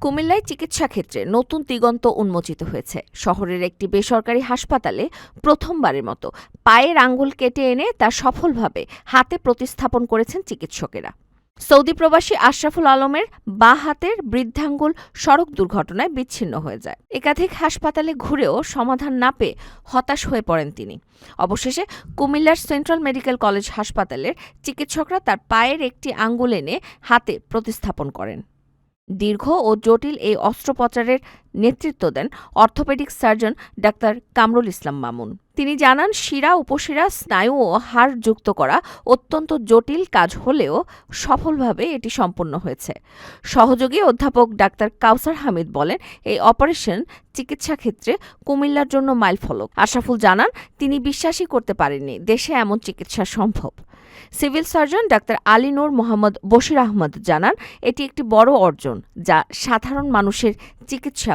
কুমিল্লায় চিকিৎসা ক্ষেত্রে নতুন দিগন্ত উন্মোচিত হয়েছে। শহরের একটি বেসরকারি হাসপাতালে প্রথমবারের মতো পায়ের আঙ্গুল কেটে এনে তা সফলভাবে হাতে প্রতিস্থাপন করেছেন চিকিৎসকেরা। সৌদি প্রবাসী আশরাফুল আলমের বা হাতের বৃদ্ধাঙ্গুল সড়ক দুর্ঘটনায় বিচ্ছিন্ন হয়ে যায়। একাধিক হাসপাতালে ঘুরেও সমাধান না পেয়ে হতাশ হয়ে পড়েন তিনি। অবশেষে কুমিল্লার সেন্ট্রাল মেডিকেল কলেজ হাসপাতালের চিকিৎসকরা তার পায়ের একটি আঙ্গুল এনে হাতে প্রতিস্থাপন করেন। দীর্ঘ ও জটিল এই অস্ত্রোপচারের নেতৃত্ব দেন orthopaedic surgeon doctor Kamrul Islam Mamun. তিনি জানান, শিরা, উপশিরা, স্নায়ু ও হাড় যুক্ত করা অত্যন্ত জটিল কাজ হলেও সফলভাবে এটি সম্পন্ন হয়েছে। সহযোগী অধ্যাপক ডাক্তার কাউসার হামিদ বলেন, এই অপারেশন চিকিৎসা ক্ষেত্রে কুমিল্লার জন্য মাইলফলক। আশরাফুল জানান, তিনি বিশ্বাসই করতে পারেননি, দেশে এমন চিকিৎসা সম্ভব। সিভিল সার্জন ডাক্তার আলী নূর মোহাম্মদ বশির আহমদ জানান, এটি একটি বড় অর্জন যা সাধারণ মানুষের চিকিৎসা